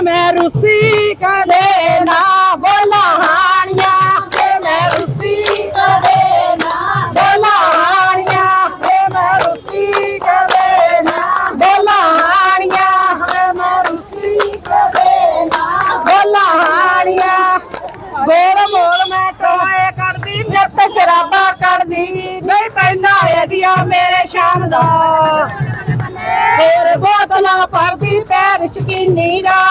ਤੇ ਮੈਂ ਰੁੱਸੀ ਕਦੇ ਨਾ ਬੋਲਾਂ ਹਾਣੀਆਂ ਤੇ ਮੈਂ ਰੁੱਸੀ ਕਦੇ ਨਾ ਬੋਲਾ ਹਾਣੀਆਂ ਤੇ ਮੈਂ ਰੁੱਸੀ ਕਦੇ ਨਾ ਬੋਲਾ ਹਾਣੀਆਂ ਤੇ ਮੈਂ ਰੁੱਸੀ ਕਦੇ ਨਾ ਬੋਲਾ ਹਾਣੀਆਂ ਗੋਲ ਮੋਲ ਮੈਂ ਟੋਏ ਕੱਢਦੀ, ਨਿੱਤ ਸ਼ਰਾਬਾ ਕੱਢਦੀ। ਨਹੀਂ ਪੈਣਾ ਇਹਦੀਆਂ ਮੇਰੇ ਸ਼ਾਮ ਦਾ। ਫੇਰ ਬੋਤਲਾਂ ਭਰਦੀ, ਪੈਰ ਸ਼ਕੀਨੀ ਦਾ।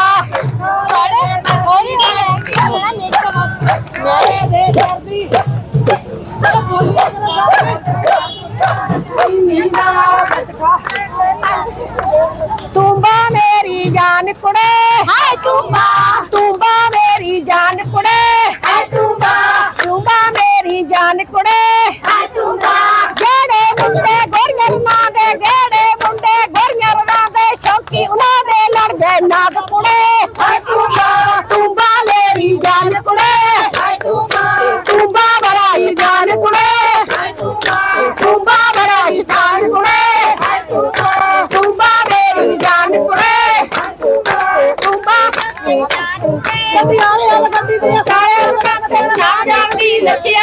तुम्बा मेरी जान कुड़े। हाय तुम्बा तुम्बा मेरी जान कुड़े। हाय तुम्बा तुम्बा मेरी जान कुड़े। tchau. tia.